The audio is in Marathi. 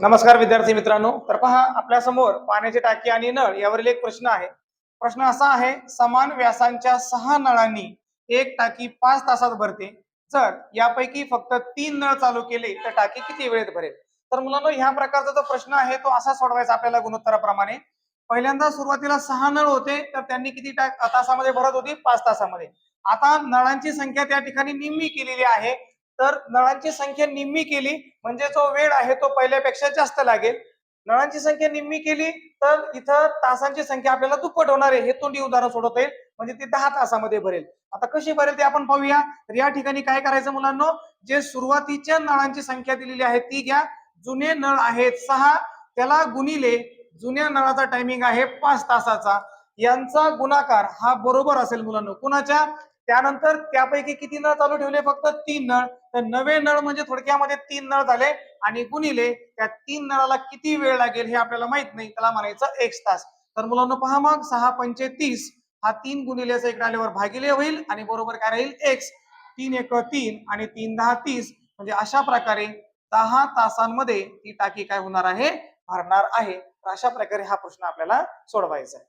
नमस्कार विद्यार्थी मित्रांनो. तर पहा आपल्यासमोर पाण्याची टाकी आणि नळ यावरील एक प्रश्न आहे. प्रश्न असा आहे समान व्यासांच्या सहा नळांनी एक टाकी पाच तासात भरते. जर यापैकी फक्त तीन नळ चालू केले तर टाकी किती वेळेत भरेल? तर मुलांनो ह्या प्रकारचा जो प्रश्न आहे तो असा सोडवायचा आपल्याला गुणोत्तराप्रमाणे. पहिल्यांदा सुरुवातीला सहा नळ होते तर त्यांनी किती तासामध्ये भरत होती? पाच तासामध्ये. आता नळांची संख्या त्या ठिकाणी निम्मी केलेली आहे. तर नळांची संख्या निम्मी केली म्हणजे जो वेळ आहे तो पहिल्यापेक्षा जास्त लागेल. नळांची संख्या निम्मी केली तर इथं तासांची संख्या आपल्याला दुप्पट होणार आहे हे तोंडी उदाहरण सोडवता येईल. म्हणजे ती दहा तासामध्ये भरेल. आता कशी भरेल ते आपण पाहूया. तर या ठिकाणी काय करायचं मुलांना? जे सुरुवातीच्या नळांची संख्या दिलेली आहे ती घ्या. जुने नळ आहेत सहा त्याला गुणिले जुन्या नळाचा टायमिंग आहे पाच तासाचा. यांचा गुणाकार हा बरोबर असेल मुलांना. कुणाच्या? त्यानंतर त्यापैकी किती नळ चालू ठेवले? फक्त तीन नळ. तर नवे नळ म्हणजे थोडक्यामध्ये तीन नळ झाले आणि गुणिले त्या तीन नळाला किती वेळ लागेल हे आपल्याला माहीत नाही. त्याला म्हणायचं एक तास. तर मुलांना पहा मग सहा पंचे तीस. हा तीन गुणिलेचा एक आल्यावर भागिले होईल आणि बरोबर काय राहील? एक्स तीन एक तीन आणि तीन दहा तीस. म्हणजे अशा प्रकारे दहा तासांमध्ये ती टाकी काय होणार आहे? भरणार आहे. तर अशा प्रकारे हा प्रश्न आपल्याला सोडवायचा आहे.